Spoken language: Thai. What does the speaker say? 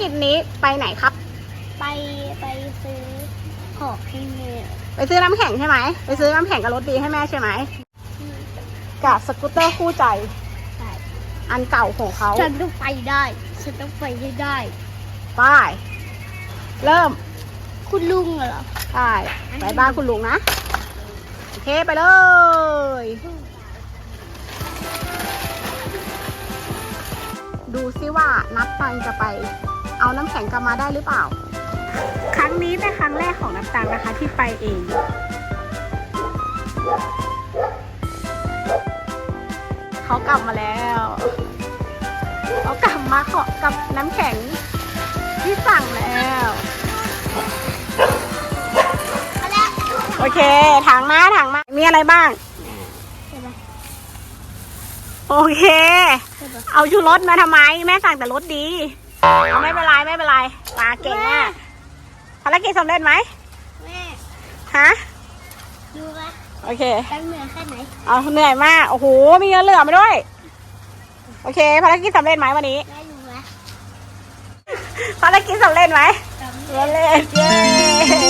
กิจนี้ไปไหนครับ ไปไปซื้อของให้แม่ไปซื้อน้ำแข็งใช่ไหมไปซื้อน้ำแข็งกับรถดีให้แม่ใช่ไหมกับสกูตเตอร์คู่ใจ ใช่อันเก่าของเขาฉันต้องไปได้ ฉันต้องไปให้ได้ไป้ายเริ่มคุณลุงเหรอได้ไปบ้านคุณลุงนะ โอเคไปเลยดูซิว่านับตังจะไป เอาน้ำแข็งกลับมาได้หรือเปล่า ครั้งนี้เป็นครั้งแรกของนับตังนะคะที่ไปเองเขากลับมาแล้วเขากลับมาขอกับน้ำแข็งที่สั่งแล้วมาแล้วโอเคถังมาถังมามีอะไรบ้างใช่ไหมโอเคใช่ปะเอาชูรสมาทำไม แม่สั่งแต่รสดี เอาไม่เป็นไรไม่เป็นไรปลาเก่งอะภารกิจสำเร็จไหมแม่ฮะดูไหมโอเคตั้งเหนื่อยแค่ไหนเอาเหนื่อยมากโอ้โหมีเงินเหลือมาด้วย โอเคภารกิจสำเร็จไหมวันนี้แม่ดูไหมภารกิจสำเร็จไหมจำสำเร็จเย้